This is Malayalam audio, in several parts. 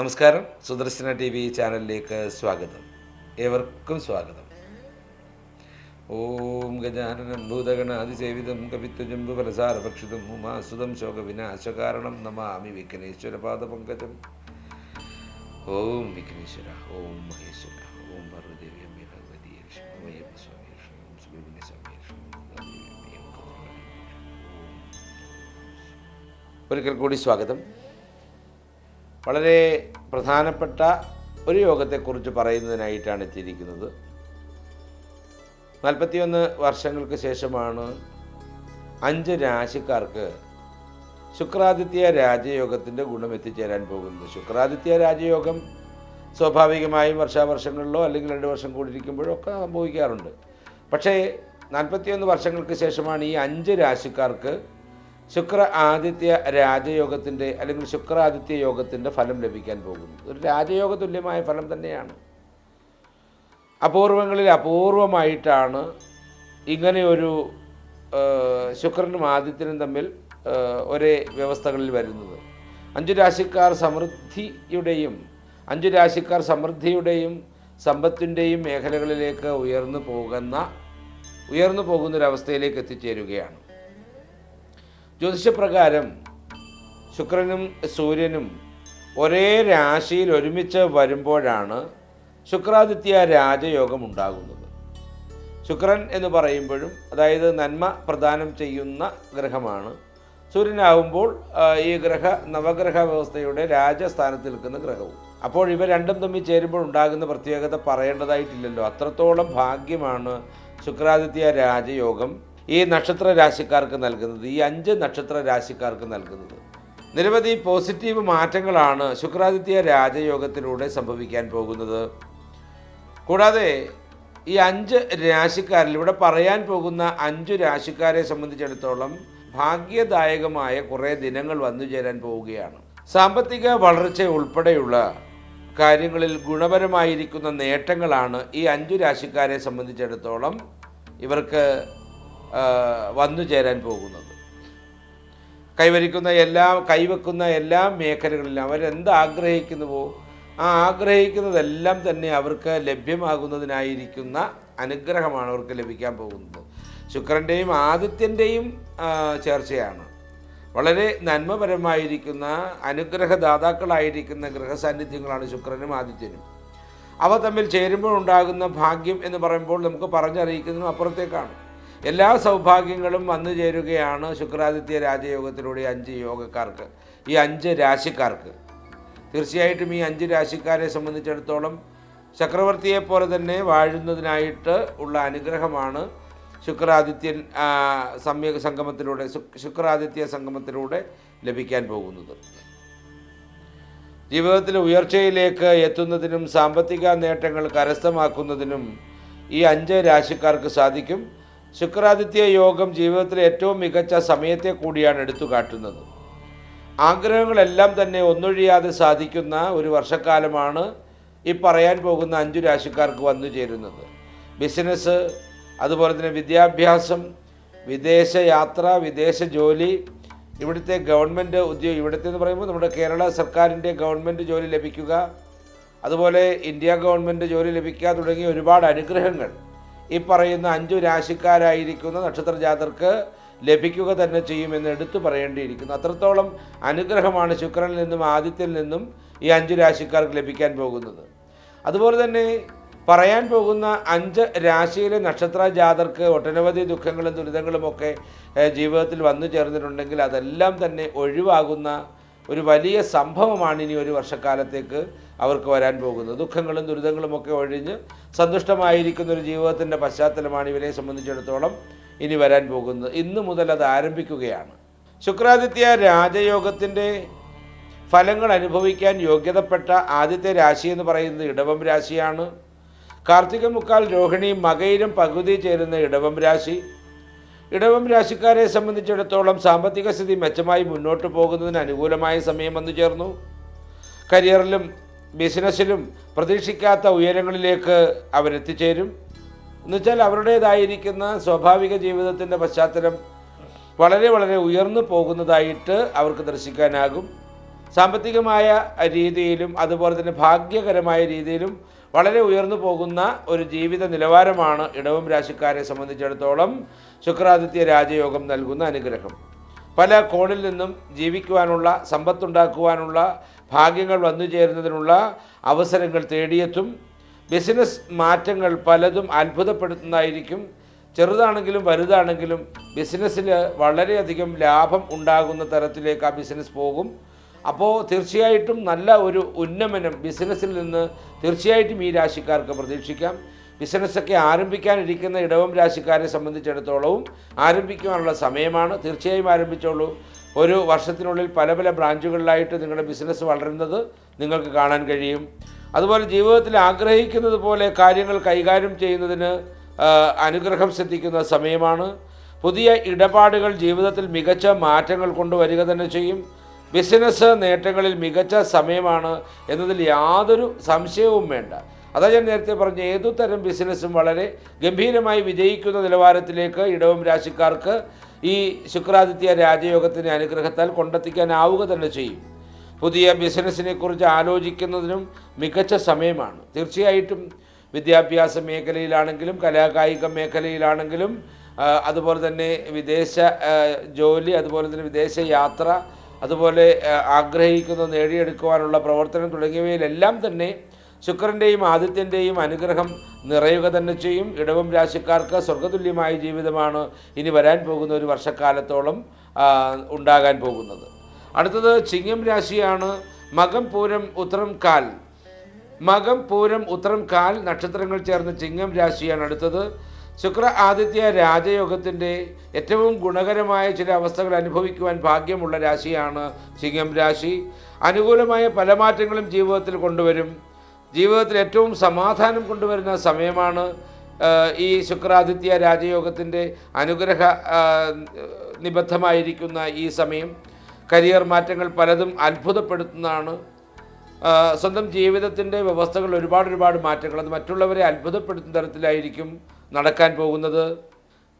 നമസ്കാരം. സുദർശന ടി വി ചാനലിലേക്ക് സ്വാഗതം. ഏവർക്കും സ്വാഗതം. ഓം ഗജാനനം ഭൂതഗണാതിസേവിതം കവിത്വജംബു ഫലസാരഭക്ഷിതം ഉമാസുതം ശോകവിനാശകാരണം നമാമി വിഘ്നേശ്വര പാദപങ്കജം ഓം വിഘ്നേശ്വര ഓം മഹേശ്വര ഓം പാർവദേവി അമ്മ ഭഗവതി ലക്ഷ്മി സ്വാമി ലക്ഷ്മി ഒരിക്കൽ കൂടി സ്വാഗതം. വളരെ പ്രധാനപ്പെട്ട ഒരു യോഗത്തെക്കുറിച്ച് പറയുന്നതിനായിട്ടാണ് എത്തിയിരിക്കുന്നത്. നാൽപ്പത്തിയൊന്ന് വർഷങ്ങൾക്ക് ശേഷമാണ് അഞ്ച് രാശിക്കാർക്ക് ശുക്രാദിത്യ രാജയോഗത്തിന്റെ ഗുണം എത്തിച്ചേരാൻ പോകുന്നത്. ശുക്രാദിത്യ രാജയോഗം സ്വാഭാവികമായും വർഷാവർഷങ്ങളിലോ അല്ലെങ്കിൽ രണ്ട് വർഷം കൂടിയിരിക്കുമ്പോഴോ ഒക്കെ സംഭവിക്കാറുണ്ട്. പക്ഷേ നാൽപ്പത്തിയൊന്ന് വർഷങ്ങൾക്ക് ശേഷമാണ് ഈ അഞ്ച് രാശിക്കാർക്ക് ശുക്ര ആദിത്യ രാജയോഗത്തിന്റെ അല്ലെങ്കിൽ ശുക്രാദിത്യ യോഗത്തിന്റെ ഫലം ലഭിക്കാൻ പോകുന്നു ഒരു രാജയോഗ തുല്യമായ ഫലം തന്നെയാണ്. അപൂർവങ്ങളിൽ അപൂർവമായിട്ടാണ് ഇങ്ങനെയൊരു ശുക്രനും ആദിത്യനും തമ്മിൽ ഒരേ വ്യവസ്ഥകളിൽ വരുന്നത്. അഞ്ചു രാശിക്കാർ സമൃദ്ധിയുടെയും അഞ്ചു രാശിക്കാർ സമൃദ്ധിയുടെയും സമ്പത്തിന്റെയും മേഖലകളിലേക്ക് ഉയർന്നു പോകുന്ന ഉയർന്നു പോകുന്നൊരവസ്ഥയിലേക്ക് എത്തിച്ചേരുകയാണ്. ജ്യോതിഷപ്രകാരം ശുക്രനും സൂര്യനും ഒരേ രാശിയിൽ ഒരുമിച്ച് വരുമ്പോഴാണ് ശുക്രാദിത്യ രാജയോഗം ഉണ്ടാകുന്നത് ശുക്രൻ എന്ന് പറയുമ്പോഴും അതായത് നന്മ പ്രദാനം ചെയ്യുന്ന ഗ്രഹമാണ്. സൂര്യനാവുമ്പോൾ ആ, ഈ ഗ്രഹ നവഗ്രഹ വ്യവസ്ഥയുടെ രാജസ്ഥാനത്ത് നിൽക്കുന്ന ഗ്രഹവും. അപ്പോൾ ഇവ രണ്ടും തമ്മിൽ ചേരുമ്പോൾ ഉണ്ടാകുന്ന പ്രത്യേകത പറയേണ്ടതായിട്ടില്ലല്ലോ. അത്രത്തോളം ഭാഗ്യമാണ് ശുക്രാദിത്യ രാജയോഗം. ഈ നക്ഷത്ര രാശിക്കാർക്ക് നൽകുന്നത് ഈ അഞ്ച് നക്ഷത്ര രാശിക്കാർക്ക് നൽകുന്നത്. നിരവധി പോസിറ്റീവ് മാറ്റങ്ങളാണ് ശുക്രാദിത്യ രാജയോഗത്തിലൂടെ സംഭവിക്കാൻ പോകുന്നത്. കൂടാതെ ഈ അഞ്ച് രാശിക്കാരിൽ ഇവിടെ പറയാൻ പോകുന്ന അഞ്ച് രാശിക്കാരെ സംബന്ധിച്ചിടത്തോളം ഭാഗ്യദായകമായ കുറേ ദിനങ്ങൾ വന്നു ചേരാൻ പോവുകയാണ്. സാമ്പത്തിക വളർച്ച ഉൾപ്പെടെയുള്ള കാര്യങ്ങളിൽ ഗുണപരമായിരിക്കുന്ന നേട്ടങ്ങളാണ് ഈ അഞ്ചു രാശിക്കാരെ സംബന്ധിച്ചിടത്തോളം ഇവർക്ക് വന്നു ചേരാൻ പോകുന്നത്. കൈവരിക്കുന്ന എല്ലാ കൈവെക്കുന്ന എല്ലാ മേഖലകളിലും അവരെന്ത് ആഗ്രഹിക്കുന്നുവോ ആ ആഗ്രഹിക്കുന്നതെല്ലാം തന്നെ അവർക്ക് ലഭ്യമാകുന്നതിനായിരിക്കുന്ന അനുഗ്രഹമാണ് അവർക്ക് ലഭിക്കാൻ പോകുന്നത്. ശുക്രന്റെയും ആദിത്യന്റെയും ചേർച്ചയാണ്. വളരെ നന്മപരമായിരിക്കുന്ന അനുഗ്രഹദാതാക്കളായിരിക്കുന്ന ഗ്രഹസാന്നിധ്യങ്ങളാണ് ശുക്രനും ആദിത്യനും. അവ തമ്മിൽ ചേരുമ്പോൾ ഉണ്ടാകുന്ന ഭാഗ്യം എന്ന് പറയുമ്പോൾ നമുക്ക് പറഞ്ഞറിയിക്കുന്നതിനും അപ്പുറത്തേക്കാണ്. എല്ലാ സൗഭാഗ്യങ്ങളും വന്നു ചേരുകയാണ് ശുക്രാദിത്യ രാജയോഗത്തിലൂടെ അഞ്ച് യോഗക്കാർക്ക് ഈ അഞ്ച് രാശിക്കാർക്ക്. തീർച്ചയായിട്ടും ഈ അഞ്ച് രാശിക്കാരെ സംബന്ധിച്ചിടത്തോളം ചക്രവർത്തിയെ പോലെ തന്നെ വാഴുന്നതിനായിട്ട് ഉള്ള അനുഗ്രഹമാണ് ശുക്രാദിത്യൻ സമ്യ സംഗമത്തിലൂടെ ശുക്- ശുക്രാദിത്യ സംഗമത്തിലൂടെ ലഭിക്കാൻ പോകുന്നത്. ജീവിതത്തിൽ ഉയർച്ചയിലേക്ക് എത്തുന്നതിനും സാമ്പത്തിക നേട്ടങ്ങൾ കരസ്ഥമാക്കുന്നതിനും ഈ അഞ്ച് രാശിക്കാർക്ക് സാധിക്കും. ശുക്രാദിത്യ യോഗം ജീവിതത്തിലെ ഏറ്റവും മികച്ച സമയത്തെ കൂടിയാണ് എടുത്തു കാട്ടുന്നത്. ആഗ്രഹങ്ങളെല്ലാം തന്നെ ഒന്നൊഴിയാതെ സാധിക്കുന്ന ഒരു വർഷക്കാലമാണ് ഈ പറയാൻ പോകുന്ന അഞ്ചു രാശിക്കാർക്ക് വന്നു ചേരുന്നത്. ബിസിനസ് അതുപോലെ തന്നെ വിദ്യാഭ്യാസം വിദേശ യാത്ര വിദേശ ജോലി ഇവിടുത്തെ ഗവൺമെന്റ് ഉദ്യോഗ ഇവിടുത്തെ എന്ന് പറയുമ്പോൾ നമ്മുടെ കേരള സർക്കാരിന്റെ ഗവൺമെന്റ് ജോലി ലഭിക്കുക അതുപോലെ ഇന്ത്യ ഗവൺമെന്റ് ജോലി ലഭിക്കുക തുടങ്ങിയ ഒരുപാട് അനുഗ്രഹങ്ങൾ ഈ പറയുന്ന അഞ്ചു രാശിക്കാരായിരിക്കുന്ന നക്ഷത്ര ജാതർക്ക് ലഭിക്കുക തന്നെ ചെയ്യുമെന്ന് എടുത്തു പറയേണ്ടിയിരിക്കുന്നു. അത്രത്തോളം അനുഗ്രഹമാണ് ശുക്രനിൽ നിന്നും ആദിത്യൽ നിന്നും ഈ അഞ്ചു രാശിക്കാർക്ക് ലഭിക്കാൻ പോകുന്നത്. അതുപോലെ തന്നെ പറയാൻ പോകുന്ന അഞ്ച് രാശിയിലെ നക്ഷത്ര ജാതർക്ക് ഒട്ടനവധി ദുഃഖങ്ങളും ദുരിതങ്ങളും ഒക്കെ ജീവിതത്തിൽ വന്നു ചേർന്നിട്ടുണ്ടെങ്കിൽ അതെല്ലാം തന്നെ ഒഴിവാകുന്ന ഒരു വലിയ സംഭവമാണ് ഇനി ഒരു വർഷക്കാലത്തേക്ക് അവർക്ക് വരാൻ പോകുന്നത് ദുഃഖങ്ങളും ദുരിതങ്ങളും ഒക്കെ ഒഴിഞ്ഞ് സന്തുഷ്ടമായിരിക്കുന്ന ഒരു ജീവിതത്തിന്റെ പശ്ചാത്തലമാണ് ഇവരെ സംബന്ധിച്ചിടത്തോളം ഇനി വരാൻ പോകുന്നത്. ഇന്ന് മുതൽ അത് ആരംഭിക്കുകയാണ്. ശുക്രാദിത്യ രാജയോഗത്തിന്റെ ഫലങ്ങൾ അനുഭവിക്കാൻ യോഗ്യതപ്പെട്ട ആദ്യത്തെ രാശി എന്ന് പറയുന്നത് ഇടവം രാശിയാണ്. കാർത്തിക മുക്കാൽ രോഹിണി മകയിലും പകുതി ചേരുന്ന ഇടവം രാശി. ഇടവം രാശിക്കാരെ സംബന്ധിച്ചിടത്തോളം സാമ്പത്തിക സ്ഥിതി മെച്ചമായി മുന്നോട്ട് പോകുന്നതിന് അനുകൂലമായ സമയം വന്നു ചേർന്നു. കരിയറിലും ബിസിനസ്സിലും പ്രതീക്ഷിക്കാത്ത ഉയരങ്ങളിലേക്ക് അവരെത്തിച്ചേരും. എന്നുവെച്ചാൽ അവരുടേതായിരിക്കുന്ന സ്വാഭാവിക ജീവിതത്തിന്റെ പശ്ചാത്തലം വളരെ വളരെ ഉയർന്നു പോകുന്നതായിട്ട് അവർക്ക് ദർശിക്കാനാകും. സാമ്പത്തികമായ രീതിയിലും അതുപോലെ തന്നെ ഭാഗ്യകരമായ രീതിയിലും വളരെ ഉയർന്നു പോകുന്ന ഒരു ജീവിത നിലവാരമാണ് ഇടവം രാശിക്കാരെ സംബന്ധിച്ചിടത്തോളം ശുക്രാദിത്യ രാജയോഗം നൽകുന്ന അനുഗ്രഹം. പല കോണിൽ നിന്നും ജീവിക്കുവാനുള്ള സമ്പത്തുണ്ടാക്കുവാനുള്ള ഭാഗ്യങ്ങൾ വന്നു ചേരുന്നതിനുള്ള അവസരങ്ങൾ തേടിയെത്തും. ബിസിനസ് മാറ്റങ്ങൾ പലതും അത്ഭുതപ്പെടുത്തുന്നതായിരിക്കും. ചെറുതാണെങ്കിലും വലുതാണെങ്കിലും ബിസിനസ്സിൽ വളരെയധികം ലാഭം ഉണ്ടാകുന്ന തരത്തിലേക്ക് ആ ബിസിനസ് പോകും. അപ്പോൾ തീർച്ചയായിട്ടും നല്ല ഒരു ഉന്നമനം ബിസിനസ്സിൽ നിന്ന് തീർച്ചയായിട്ടും ഈ രാശിക്കാർക്ക് പ്രതീക്ഷിക്കാം. ബിസിനസ്സൊക്കെ ആരംഭിക്കാനിരിക്കുന്ന ഇടവം രാശിക്കാരെ സംബന്ധിച്ചിടത്തോളവും ആരംഭിക്കുവാനുള്ള സമയമാണ്. തീർച്ചയായും ആരംഭിച്ചോളൂ. ഒരു വർഷത്തിനുള്ളിൽ പല പല ബ്രാഞ്ചുകളിലായിട്ട് നിങ്ങളുടെ ബിസിനസ് വളരുന്നത് നിങ്ങൾക്ക് കാണാൻ കഴിയും. അതുപോലെ ജീവിതത്തിൽ ആഗ്രഹിക്കുന്നത് പോലെ കാര്യങ്ങൾ കൈകാര്യം ചെയ്യുന്നതിന് അനുഗ്രഹം ശ്രദ്ധിക്കുന്ന സമയമാണ്. പുതിയ ഇടപാടുകൾ ജീവിതത്തിൽ മികച്ച മാറ്റങ്ങൾ കൊണ്ടുവരിക തന്നെ ചെയ്യും. ബിസിനസ് നേട്ടങ്ങളിൽ മികച്ച സമയമാണ് എന്നതിൽ യാതൊരു സംശയവും വേണ്ട. അതാ ഞാൻ നേരത്തെ പറഞ്ഞ ഏതു തരം ബിസിനസ്സും വളരെ ഗംഭീരമായി വിജയിക്കുന്ന നിലവാരത്തിലേക്ക് ഇടവം രാശിക്കാർക്ക് ഈ ശുക്രാദിത്യ രാജയോഗത്തിന്റെ അനുഗ്രഹത്താൽ കൊണ്ടെത്തിക്കാനാവുക തന്നെ ചെയ്യും. പുതിയ ബിസിനസ്സിനെ കുറിച്ച് ആലോചിക്കുന്നതിനും മികച്ച സമയമാണ്. തീർച്ചയായിട്ടും വിദ്യാഭ്യാസ മേഖലയിലാണെങ്കിലും കലാകായിക മേഖലയിലാണെങ്കിലും അതുപോലെ തന്നെ വിദേശ ജോലി അതുപോലെ തന്നെ വിദേശ യാത്ര അതുപോലെ ആഗ്രഹിക്കുന്ന നേടിയെടുക്കുവാനുള്ള പ്രവർത്തനം തുടങ്ങിയവയിലെല്ലാം തന്നെ ശുക്രന്റെയും ആദിത്യന്റെയും അനുഗ്രഹം നിറയുക തന്നെ ചെയ്യും. ഇടവം രാശിക്കാർക്ക് സ്വർഗതുല്യമായ ജീവിതമാണ് ഇനി വരാൻ പോകുന്ന ഒരു വർഷക്കാലത്തോളം ഉണ്ടാകാൻ പോകുന്നത്. അടുത്തത് ചിങ്ങം രാശിയാണ്. മകം പൂരം ഉത്തരം കാൽ. മകം പൂരം ഉത്തരം കാൽ നക്ഷത്രങ്ങൾ ചേർന്ന ചിങ്ങം രാശിയാണ് അടുത്തത്. ശുക്ര ആദിത്യ രാജയോഗത്തിന്റെ ഏറ്റവും ഗുണകരമായ ചില അവസ്ഥകൾ അനുഭവിക്കുവാൻ ഭാഗ്യമുള്ള രാശിയാണ് ചിങ്ങം രാശി. അനുകൂലമായ പല മാറ്റങ്ങളും ജീവിതത്തിൽ കൊണ്ടുവരും. ജീവിതത്തിൽ ഏറ്റവും സമാധാനം കൊണ്ടുവരുന്ന സമയമാണ് ഈ ശുക്രാദിത്യ രാജയോഗത്തിന്റെ അനുഗ്രഹ നിബദ്ധമായിരിക്കുന്ന ഈ സമയം. കരിയർ മാറ്റങ്ങൾ പലതും അത്ഭുതപ്പെടുത്തുന്നതാണ്. സ്വന്തം ജീവിതത്തിന്റെ വ്യവസ്ഥകൾ ഒരുപാട് ഒരുപാട് മാറ്റങ്ങൾ അത് മറ്റുള്ളവരെ അത്ഭുതപ്പെടുത്തുന്ന തരത്തിലായിരിക്കും നടക്കാൻ പോകുന്നത്.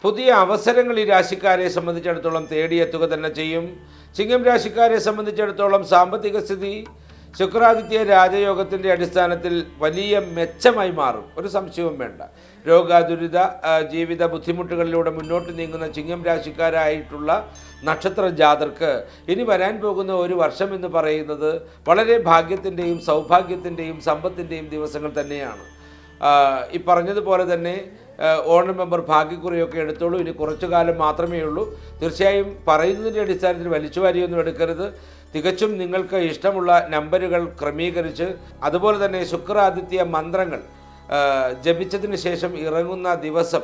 പുതിയ അവസരങ്ങൾ ഈ രാശിക്കാരെ സംബന്ധിച്ചിടത്തോളം തേടിയെത്തുക തന്നെ ചെയ്യും. ചിങ്ങം രാശിക്കാരെ സംബന്ധിച്ചിടത്തോളം സാമ്പത്തിക സ്ഥിതി ശുക്രാദിത്യ രാജയോഗത്തിന്റെ അടിസ്ഥാനത്തിൽ വലിയ മെച്ചമായി മാറും. ഒരു സംശയവും വേണ്ട. രോഗാതുരിത ജീവിത ബുദ്ധിമുട്ടുകളിലൂടെ മുന്നോട്ട് നീങ്ങുന്ന ചിങ്ങം രാശിക്കാരായിട്ടുള്ള നക്ഷത്ര ജാതർക്ക് ഇനി വരാൻ പോകുന്ന ഒരു വർഷം എന്ന് പറയുന്നത് വളരെ ഭാഗ്യത്തിന്റെയും സൗഭാഗ്യത്തിന്റെയും സമ്പത്തിന്റെയും ദിവസങ്ങൾ തന്നെയാണ്. ഈ പറഞ്ഞതുപോലെ തന്നെ ഓണം മെമ്പർ ഭാഗ്യക്കുറിയൊക്കെ എടുത്തോളൂ. ഇനി കുറച്ചു കാലം മാത്രമേ ഉള്ളൂ. തീർച്ചയായും പറയുന്നതിന്റെ അടിസ്ഥാനത്തിൽ വലിച്ചുവാരിയൊന്നും എടുക്കരുത്. തികച്ചും നിങ്ങൾക്ക് ഇഷ്ടമുള്ള നമ്പറുകൾ ക്രമീകരിച്ച് അതുപോലെ തന്നെ ശുക്രാദിത്യ മന്ത്രങ്ങൾ ജപിച്ചതിന് ശേഷം ഇറങ്ങുന്ന ദിവസം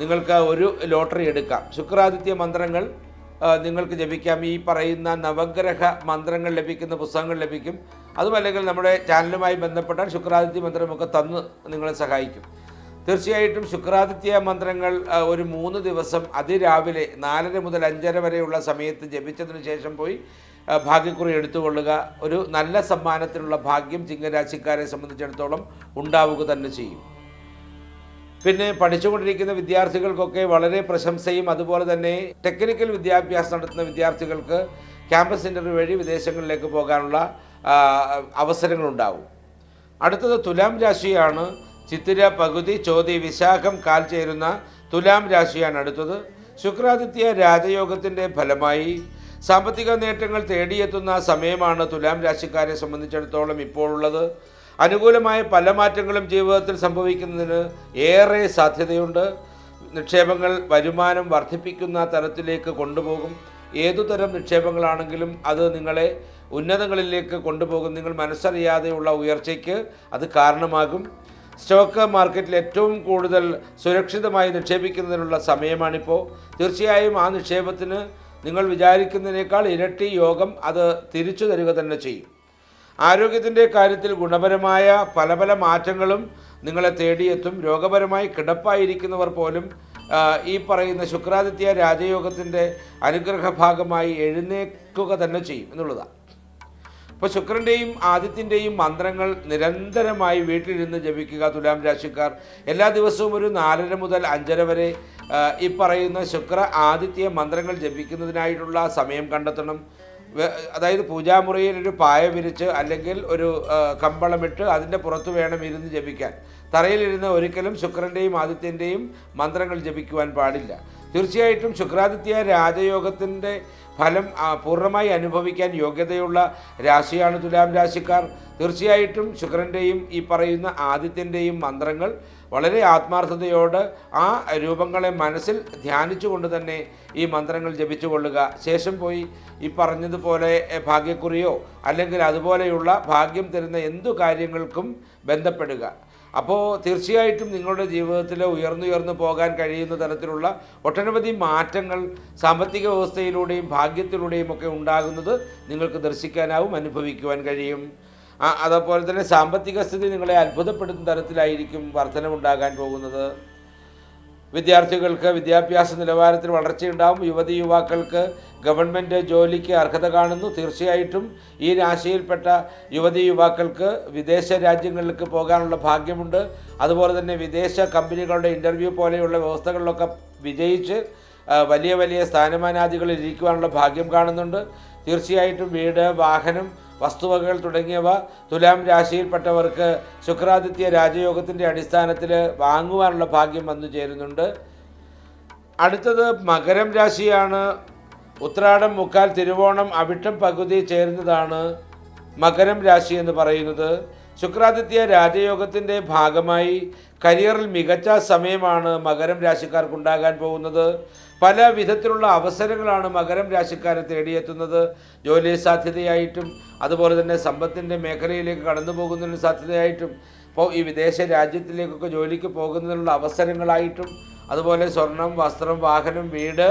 നിങ്ങൾക്ക് ഒരു ലോട്ടറി എടുക്കാം. ശുക്രാദിത്യ മന്ത്രങ്ങൾ നിങ്ങൾക്ക് ജപിക്കാം. ഈ പറയുന്ന നവഗ്രഹ മന്ത്രങ്ങൾ ലഭിക്കുന്ന പുസ്തകങ്ങൾ ലഭിക്കും. അതുമല്ലെങ്കിൽ നമ്മുടെ ചാനലുമായി ബന്ധപ്പെട്ടാൽ ശുക്രാദിത്യ മന്ത്രമൊക്കെ തന്ന് നിങ്ങളെ സഹായിക്കും. തീർച്ചയായിട്ടും ശുക്രാദിത്യ മന്ത്രങ്ങൾ ഒരു മൂന്ന് ദിവസം അതിരാവിലെ നാലര മുതൽ അഞ്ചര വരെയുള്ള സമയത്ത് ജപിച്ചതിന് ശേഷം പോയി ഭാഗ്യക്കുറി എടുത്തുകൊള്ളുക. ഒരു നല്ല സമ്മാനത്തിനുള്ള ഭാഗ്യം ചിങ്ങരാശിക്കാരെ സംബന്ധിച്ചിടത്തോളം ഉണ്ടാവുക തന്നെ ചെയ്യും. പിന്നെ പഠിച്ചുകൊണ്ടിരിക്കുന്ന വിദ്യാർത്ഥികൾക്കൊക്കെ വളരെ പ്രശംസയും അതുപോലെ തന്നെ ടെക്നിക്കൽ വിദ്യാഭ്യാസം നടത്തുന്ന വിദ്യാർത്ഥികൾക്ക് ക്യാമ്പസ് ഇന്റർവ്യൂ വഴി വിദേശങ്ങളിലേക്ക് പോകാനുള്ള അവസരങ്ങളുണ്ടാവും. അടുത്തത് തുലാം രാശിയാണ്. ചിത്തിര പകുതി ചോതി വിശാഖം കാൽ ചേരുന്ന തുലാം രാശിയാണ് അടുത്തത്. ശുക്രാദിത്യ രാജയോഗത്തിന്റെ ഫലമായി സാമ്പത്തിക നേട്ടങ്ങൾ തേടിയെത്തുന്ന സമയമാണ് തുലാം രാശിക്കാരെ സംബന്ധിച്ചിടത്തോളം ഇപ്പോഴുള്ളത്. അനുകൂലമായ പല മാറ്റങ്ങളും ജീവിതത്തിൽ സംഭവിക്കുന്നതിന് ഏറെ സാധ്യതയുണ്ട്. നിക്ഷേപങ്ങൾ വരുമാനം വർദ്ധിപ്പിക്കുന്ന തരത്തിലേക്ക് കൊണ്ടുപോകും. ഏതുതരം നിക്ഷേപങ്ങളാണെങ്കിലും അത് നിങ്ങളെ ഉന്നതങ്ങളിലേക്ക് കൊണ്ടുപോകും. നിങ്ങൾ മനസ്സറിയാതെയുള്ള ഉയർച്ചയ്ക്ക് അത് കാരണമാകും. സ്റ്റോക്ക് മാർക്കറ്റിൽ ഏറ്റവും കൂടുതൽ സുരക്ഷിതമായി നിക്ഷേപിക്കുന്നതിനുള്ള സമയമാണിപ്പോൾ തീർച്ചയായും ആ നിക്ഷേപത്തിന് നിങ്ങൾ വിചാരിക്കുന്നതിനേക്കാൾ ഇരട്ടി യോഗം അത് തിരിച്ചു തരിക തന്നെ ചെയ്യും. ആരോഗ്യത്തിന്റെ കാര്യത്തിൽ ഗുണപരമായ പല പല മാറ്റങ്ങളും നിങ്ങളെ തേടിയെത്തും. രോഗപരമായി കിടപ്പായിരിക്കുന്നവർ പോലും ഈ പറയുന്ന ശുക്രാദിത്യ രാജയോഗത്തിന്റെ അനുഗ്രഹ ഭാഗമായി എഴുന്നേക്കുക തന്നെ ചെയ്യും എന്നുള്ളതാണ്. ഇപ്പോൾ ശുക്രന്റെയും ആദിത്യന്റെയും മന്ത്രങ്ങൾ നിരന്തരമായി വീട്ടിലിരുന്ന് ജപിക്കുക തുലാം രാശിക്കാർ. എല്ലാ ദിവസവും ഒരു നാലര മുതൽ അഞ്ചര വരെ ഈ പറയുന്ന ശുക്ര ആദിത്യ മന്ത്രങ്ങൾ ജപിക്കുന്നതിനായിട്ടുള്ള സമയം കണ്ടെത്തണം. അതായത് പൂജാമുറിയിൽ ഒരു പായ വിരിച്ച് അല്ലെങ്കിൽ ഒരു കമ്പളമിട്ട് അതിന്റെ പുറത്ത് വേണം ഇരുന്ന് ജപിക്കാൻ. തറയിലിരുന്ന് ഒരിക്കലും ശുക്രന്റെയും ആദിത്യന്റെയും മന്ത്രങ്ങൾ ജപിക്കുവാൻ പാടില്ല. തീർച്ചയായിട്ടും ശുക്രാദിത്യ രാജയോഗത്തിന്റെ ഫലം പൂർണമായി അനുഭവിക്കാൻ യോഗ്യതയുള്ള രാശിയാണ് തുലാം രാശിക്കാർ. തീർച്ചയായിട്ടും ശുക്രന്റെയും ഈ പറയുന്ന ആദിത്യന്റെയും മന്ത്രങ്ങൾ വളരെ ആത്മാർത്ഥതയോട് ആ രൂപങ്ങളെ മനസ്സിൽ ധ്യാനിച്ചുകൊണ്ട് തന്നെ ഈ മന്ത്രങ്ങൾ ജപിച്ചുകൊള്ളുക. ശേഷം പോയി ഈ പറഞ്ഞതുപോലെ ഭാഗ്യക്കുറിയോ അല്ലെങ്കിൽ അതുപോലെയുള്ള ഭാഗ്യം തരുന്ന എന്തു കാര്യങ്ങൾക്കും ബന്ധപ്പെടുക. അപ്പോൾ തീർച്ചയായിട്ടും നിങ്ങളുടെ ജീവിതത്തിൽ ഉയർന്നുയർന്നു പോകാൻ കഴിയുന്ന തരത്തിലുള്ള ഒട്ടനവധി മാറ്റങ്ങൾ സാമ്പത്തിക വ്യവസ്ഥയിലൂടെയും ഭാഗ്യത്തിലൂടെയും ഒക്കെ ഉണ്ടാകുന്നത് നിങ്ങൾക്ക് ദർശിക്കാനാവും അനുഭവിക്കുവാൻ കഴിയും. അതേപോലെ തന്നെ സാമ്പത്തിക സ്ഥിതി നിങ്ങളെ അത്ഭുതപ്പെടുത്തുന്ന തരത്തിലായിരിക്കും വർധനമുണ്ടാകാൻ പോകുന്നത്. വിദ്യാർത്ഥികൾക്ക് വിദ്യാഭ്യാസ നിലവാരത്തിൽ വളർച്ചയുണ്ടാവും. യുവതി യുവാക്കൾക്ക് ഗവൺമെന്റ് ജോലിക്ക് അർഹത കാണുന്നു. തീർച്ചയായിട്ടും ഈ രാശിയിൽപ്പെട്ട യുവതി യുവാക്കൾക്ക് വിദേശ രാജ്യങ്ങളിലേക്ക് പോകാനുള്ള ഭാഗ്യമുണ്ട്. അതുപോലെ തന്നെ വിദേശ കമ്പനികളുടെ ഇന്റർവ്യൂ പോലെയുള്ള വ്യവസ്ഥകളിലൊക്കെ വിജയിച്ച് വലിയ വലിയ സ്ഥാനമാനാദികളിൽ ഇരിക്കുവാനുള്ള ഭാഗ്യം കാണുന്നുണ്ട്. തീർച്ചയായിട്ടും വീട് വാഹനം വസ്തുവകകൾ തുടങ്ങിയവ തുലാം രാശിയിൽപ്പെട്ടവർക്ക് ശുക്രാദിത്യ രാജയോഗത്തിന്റെ അടിസ്ഥാനത്തിൽ വാങ്ങുവാനുള്ള ഭാഗ്യം വന്നു ചേരുന്നുണ്ട്. അടുത്തത് മകരം രാശിയാണ്. ഉത്രാടം മുക്കാൽ തിരുവോണം അവിട്ടം പകുതി ചേരുന്നതാണ് മകരം രാശി എന്ന് പറയുന്നത്. ശുക്രാദിത്യ രാജയോഗത്തിന്റെ ഭാഗമായി കരിയറിൽ മികച്ച സമയമാണ് മകരം രാശിക്കാർക്കുണ്ടാകാൻ പോകുന്നത്. പല വിധത്തിലുള്ള അവസരങ്ങളാണ് മകരം രാശിക്കാരെ തേടിയെത്തുന്നത്. ജോലി സാധ്യതയായിട്ടും അതുപോലെ തന്നെ സമ്പത്തിന്റെ മേഖലയിലേക്ക് കടന്നു പോകുന്നതിന് സാധ്യതയായിട്ടും ഇപ്പോൾ ഈ വിദേശ രാജ്യത്തിലേക്കൊക്കെ ജോലിക്ക് പോകുന്നതിനുള്ള അവസരങ്ങളായിട്ടും അതുപോലെ സ്വർണം വസ്ത്രം വാഹനം വീട്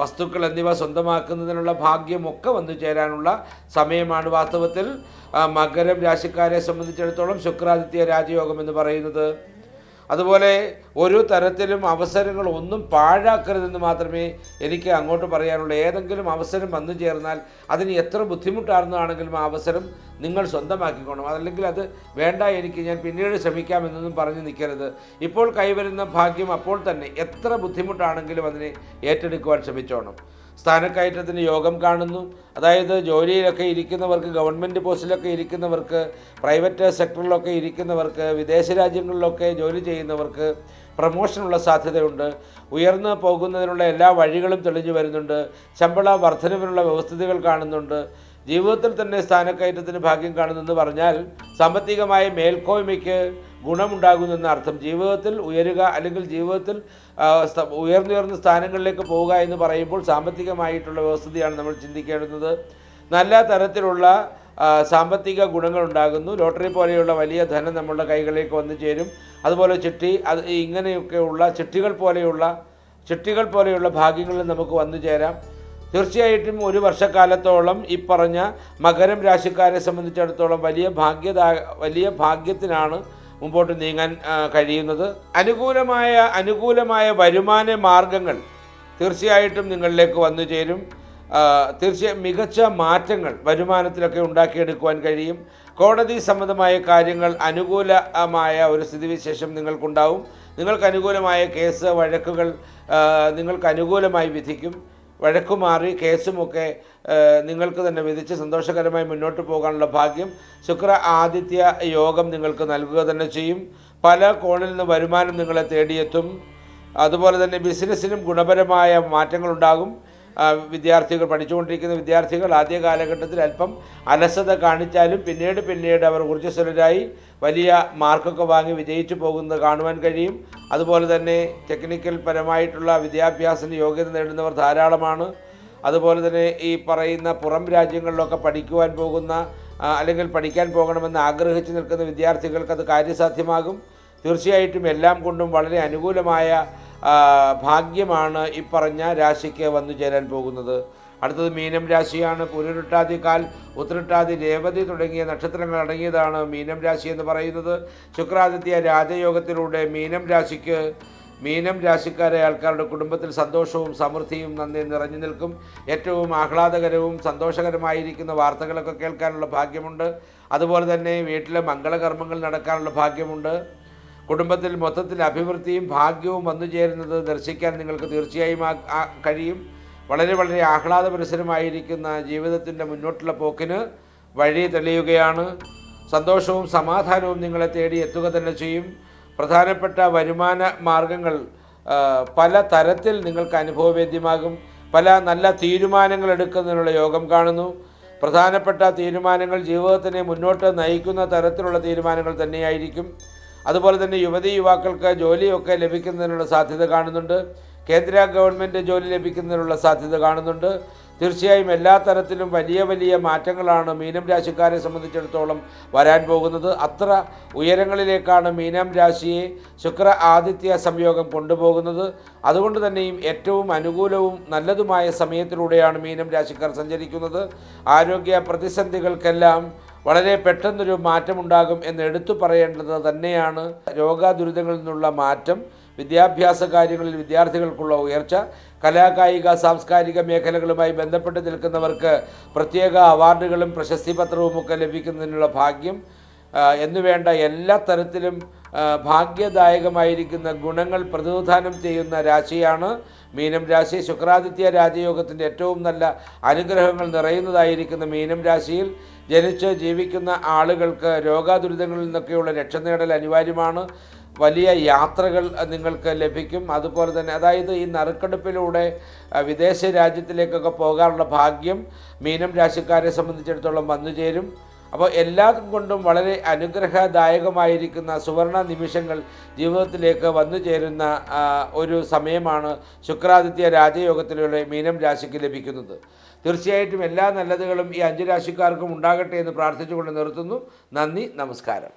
വസ്തുക്കൾ എന്നിവ സ്വന്തമാക്കുന്നതിനുള്ള ഭാഗ്യമൊക്കെ വന്നു ചേരാനുള്ള സമയമാണ് വാസ്തവത്തിൽ മകരം രാശിക്കാരെ സംബന്ധിച്ചിടത്തോളം ശുക്രാദിത്യ രാജയോഗം എന്ന് പറയുന്നത്. അതുപോലെ ഒരു തരത്തിലും അവസരങ്ങൾ ഒന്നും പാഴാക്കരുതെന്ന് മാത്രമേ എനിക്ക് അങ്ങോട്ട് പറയാനുള്ളൂ. ഏതെങ്കിലും അവസരം വന്നു ചേർന്നാൽ അതിന് എത്ര ബുദ്ധിമുട്ടാണെന്നാണെങ്കിലും ആ അവസരം നിങ്ങൾ സ്വന്തമാക്കിക്കോണം. അതല്ലെങ്കിൽ അത് വേണ്ട എനിക്ക് ഞാൻ പിന്നീട് ശ്രമിക്കാമെന്നൊന്നും പറഞ്ഞു നിൽക്കരുത്. ഇപ്പോൾ കൈവരുന്ന ഭാഗ്യം അപ്പോൾ തന്നെ എത്ര ബുദ്ധിമുട്ടാണെങ്കിലും അതിനെ ഏറ്റെടുക്കുവാൻ ശ്രമിച്ചോണം. സ്ഥാനക്കയറ്റത്തിന് യോഗം കാണുന്നു. അതായത് ജോലിയിലൊക്കെ ഇരിക്കുന്നവർക്ക് ഗവൺമെന്റ് പോസ്റ്റിലൊക്കെ ഇരിക്കുന്നവർക്ക് പ്രൈവറ്റ് സെക്ടറിലൊക്കെ ഇരിക്കുന്നവർക്ക് വിദേശ രാജ്യങ്ങളിലൊക്കെ ജോലി ചെയ്യുന്നവർക്ക് പ്രമോഷനുള്ള സാധ്യതയുണ്ട്. ഉയർന്നു പോകുന്നതിനുള്ള എല്ലാ വഴികളും തെളിഞ്ഞു വരുന്നുണ്ട്. ശമ്പള വർധനവിനുള്ള വ്യവസ്ഥിതികൾ കാണുന്നുണ്ട്. ജീവിതത്തിൽ തന്നെ സ്ഥാനക്കയറ്റത്തിന് ഭാഗ്യം കാണുന്നെന്ന് പറഞ്ഞാൽ സാമ്പത്തികമായ മേൽക്കോയ്മയ്ക്ക് ഗുണമുണ്ടാകുന്നെന്ന അർത്ഥം. ജീവിതത്തിൽ ഉയരുക അല്ലെങ്കിൽ ജീവിതത്തിൽ ഉയർന്നുയർന്ന സ്ഥാനങ്ങളിലേക്ക് പോവുക എന്ന് പറയുമ്പോൾ സാമ്പത്തികമായിട്ടുള്ള വ്യവസ്ഥയാണ് നമ്മൾ ചിന്തിക്കേണ്ടുന്നത്. നല്ല തരത്തിലുള്ള സാമ്പത്തിക ഗുണങ്ങൾ ഉണ്ടാകുന്നു. ലോട്ടറി പോലെയുള്ള വലിയ ധനം നമ്മളുടെ കൈകളിലേക്ക് വന്നു ചേരും. അതുപോലെ ചിട്ടി അത് ഇങ്ങനെയൊക്കെയുള്ള ചിട്ടികൾ പോലെയുള്ള ചിട്ടികൾ പോലെയുള്ള ഭാഗ്യങ്ങളിൽ നമുക്ക് വന്നു ചേരാം. തീർച്ചയായിട്ടും ഒരു വർഷക്കാലത്തോളം ഈ പറഞ്ഞ മകരം രാശിക്കാരെ സംബന്ധിച്ചിടത്തോളം വലിയ ഭാഗ്യദാ വലിയ ഭാഗ്യത്തിനാണ് മുമ്പോട്ട് നീങ്ങാൻ കഴിയുന്നത്. അനുകൂലമായ അനുകൂലമായ വരുമാന മാർഗങ്ങൾ തീർച്ചയായിട്ടും നിങ്ങളിലേക്ക് വന്നു ചേരും. തീർച്ചയായും മികച്ച മാറ്റങ്ങൾ വരുമാനത്തിലൊക്കെ ഉണ്ടാക്കിയെടുക്കുവാൻ കഴിയും. കോടതി സംബന്ധമായ കാര്യങ്ങൾ അനുകൂലമായ ഒരു സ്ഥിതിവിശേഷം നിങ്ങൾക്കുണ്ടാവും. നിങ്ങൾക്ക് അനുകൂലമായ കേസ് വഴക്കുകൾ നിങ്ങൾക്ക് അനുകൂലമായി വിധിക്കും. വഴക്കുമാറി കേസുമൊക്കെ നിങ്ങൾക്ക് തന്നെ വിധിച്ച് സന്തോഷകരമായി മുന്നോട്ട് പോകാനുള്ള ഭാഗ്യം ശുക്ര ആദിത്യ യോഗം നിങ്ങൾക്ക് നൽകുക തന്നെ ചെയ്യും. പല കോണിൽ നിന്ന് വരുമാനം നിങ്ങളെ തേടിയെത്തും. അതുപോലെ തന്നെ ബിസിനസ്സിനും ഗുണപരമായ മാറ്റങ്ങളുണ്ടാകും. വിദ്യാർത്ഥികൾ പഠിച്ചുകൊണ്ടിരിക്കുന്ന വിദ്യാർത്ഥികൾ ആദ്യ കാലഘട്ടത്തിൽ അല്പം അലസത കാണിച്ചാലും പിന്നീട് പിന്നീട് അവർ ഊർജസ്വലരായി വലിയ മാർക്കൊക്കെ വാങ്ങി വിജയിച്ചു പോകുന്നത് കാണുവാൻ കഴിയും. അതുപോലെ തന്നെ ടെക്നിക്കൽ പരമായിട്ടുള്ള വിദ്യാഭ്യാസത്തിന് യോഗ്യത നേടുന്നവർ ധാരാളമാണ്. അതുപോലെ തന്നെ ഈ പറയുന്ന പുറം രാജ്യങ്ങളിലൊക്കെ പഠിക്കുവാൻ പോകുന്ന അല്ലെങ്കിൽ പഠിക്കാൻ പോകണമെന്ന് ആഗ്രഹിച്ചു നിൽക്കുന്ന വിദ്യാർത്ഥികൾക്ക് അത് കാര്യസാധ്യമാകും. തീർച്ചയായിട്ടും എല്ലാം കൊണ്ടും വളരെ അനുകൂലമായ ഭാഗ്യമാണ് ഇപ്പറഞ്ഞ പറഞ്ഞ രാശിക്ക് വന്നു ചേരാൻ പോകുന്നത്. അടുത്തത് മീനം രാശിയാണ്. പുനരുട്ടാതി കാൽ ഉത്തരട്ടാതി രേവതി തുടങ്ങിയ നക്ഷത്രങ്ങൾ അടങ്ങിയതാണ് മീനം രാശി എന്ന് പറയുന്നത്. ശുക്രാദിത്യ രാജയോഗത്തിലൂടെ മീനം രാശിക്ക് മീനം രാശിക്കാരെ ആൾക്കാരുടെ കുടുംബത്തിൽ സന്തോഷവും സമൃദ്ധിയും നന്ദി നിറഞ്ഞു നിൽക്കും. ഏറ്റവും ആഹ്ലാദകരവും സന്തോഷകരമായിരിക്കുന്ന വാർത്തകളൊക്കെ കേൾക്കാനുള്ള ഭാഗ്യമുണ്ട്. അതുപോലെ തന്നെ വീട്ടിലെ മംഗളകർമ്മങ്ങൾ നടക്കാനുള്ള ഭാഗ്യമുണ്ട്. കുടുംബത്തിൽ മൊത്തത്തിൽ അഭിവൃദ്ധിയും ഭാഗ്യവും വന്നു ചേരുന്നത് ദർശിക്കാൻ നിങ്ങൾക്ക് തീർച്ചയായും കഴിയും. വളരെ വളരെ ആഹ്ലാദപരിസരമായിരിക്കുന്ന ജീവിതത്തിന്റെ മുന്നോട്ടുള്ള പോക്കിന് വഴി തെളിയുകയാണ്. സന്തോഷവും സമാധാനവും നിങ്ങളെ തേടി എത്തുക തന്നെ ചെയ്യും. പ്രധാനപ്പെട്ട വരുമാന മാർഗങ്ങൾ പല തരത്തിൽ നിങ്ങൾക്ക് അനുഭവവേദ്യമാകും. പല നല്ല തീരുമാനങ്ങൾ എടുക്കുന്നതിനുള്ള യോഗം കാണുന്നു. പ്രധാനപ്പെട്ട തീരുമാനങ്ങൾ ജീവിതത്തിനെ മുന്നോട്ട് നയിക്കുന്ന തരത്തിലുള്ള തീരുമാനങ്ങൾ തന്നെയായിരിക്കും. അതുപോലെ തന്നെ യുവതി യുവാക്കൾക്ക് ജോലിയൊക്കെ ലഭിക്കുന്നതിനുള്ള സാധ്യത കാണുന്നുണ്ട്. കേന്ദ്ര ഗവൺമെന്റ് ജോലി ലഭിക്കുന്നതിനുള്ള സാധ്യത കാണുന്നുണ്ട്. തീർച്ചയായും എല്ലാ തരത്തിലും വലിയ വലിയ മാറ്റങ്ങളാണ് മീനം രാശിക്കാരെ സംബന്ധിച്ചിടത്തോളം വരാൻ പോകുന്നത്. അത്ര ഉയരങ്ങളിലേക്കാണ് മീനം രാശിയെ ശുക്ര ആദിത്യ സംയോഗം കൊണ്ടുപോകുന്നത്. അതുകൊണ്ട് തന്നെയും ഏറ്റവും അനുകൂലവും നല്ലതുമായ സമയത്തിലൂടെയാണ് മീനം രാശിക്കാർ സഞ്ചരിക്കുന്നത്. ആരോഗ്യ പ്രതിസന്ധികൾക്കെല്ലാം വളരെ പെട്ടെന്നൊരു മാറ്റമുണ്ടാകും എന്ന് എടുത്തു പറയേണ്ടത് തന്നെയാണ് രോഗാദുരിതങ്ങളിൽ നിന്നുള്ള മാറ്റം വിദ്യാഭ്യാസ കാര്യങ്ങളിൽ വിദ്യാർത്ഥികൾക്കുള്ള ഉയർച്ച കലാകായിക സാംസ്കാരിക മേഖലകളുമായി ബന്ധപ്പെട്ട് നിൽക്കുന്നവർക്ക് പ്രത്യേക അവാർഡുകളും പ്രശസ്തി പത്രവും ഒക്കെ ലഭിക്കുന്നതിനുള്ള ഭാഗ്യം എന്നുവേണ്ട എല്ലാ തരത്തിലും ഭാഗ്യദായകമായിരിക്കുന്ന ഗുണങ്ങൾ പ്രതിനിധാനം ചെയ്യുന്ന രാശിയാണ് മീനം രാശി. ശുക്രാദിത്യ രാജയോഗത്തിന്റെ ഏറ്റവും നല്ല അനുഗ്രഹങ്ങൾ നിറയുന്നതായിരിക്കുന്ന മീനം രാശിയിൽ ജനിച്ച് ജീവിക്കുന്ന ആളുകൾക്ക് രോഗാദുരിതങ്ങളിൽ നിന്നൊക്കെയുള്ള രക്ഷ നേടൽ അനിവാര്യമാണ്. വലിയ യാത്രകൾ നിങ്ങൾക്ക് ലഭിക്കും. അതുപോലെ തന്നെ അതായത് ഈ നറുക്കെടുപ്പിലൂടെ വിദേശ രാജ്യത്തിലേക്കൊക്കെ പോകാനുള്ള ഭാഗ്യം മീനം രാശിക്കാരെ സംബന്ധിച്ചിടത്തോളം വന്നു ചേരും അപ്പോൾ എല്ലാം കൊണ്ടും വളരെ അനുഗ്രഹദായകമായിരിക്കുന്ന സുവർണ നിമിഷങ്ങൾ ജീവിതത്തിലേക്ക് വന്നു ചേരുന്ന ഒരു സമയമാണ് ശുക്രാദിത്യ രാജയോഗത്തിലൂടെ മീനം രാശിക്ക് ലഭിക്കുന്നത്. തീർച്ചയായിട്ടും എല്ലാ നല്ലതുകളും ഈ അഞ്ച് രാശിക്കാർക്കും ഉണ്ടാകട്ടെ എന്ന് പ്രാർത്ഥിച്ചുകൊണ്ട് നിർത്തുന്നു. നന്ദി നമസ്കാരം.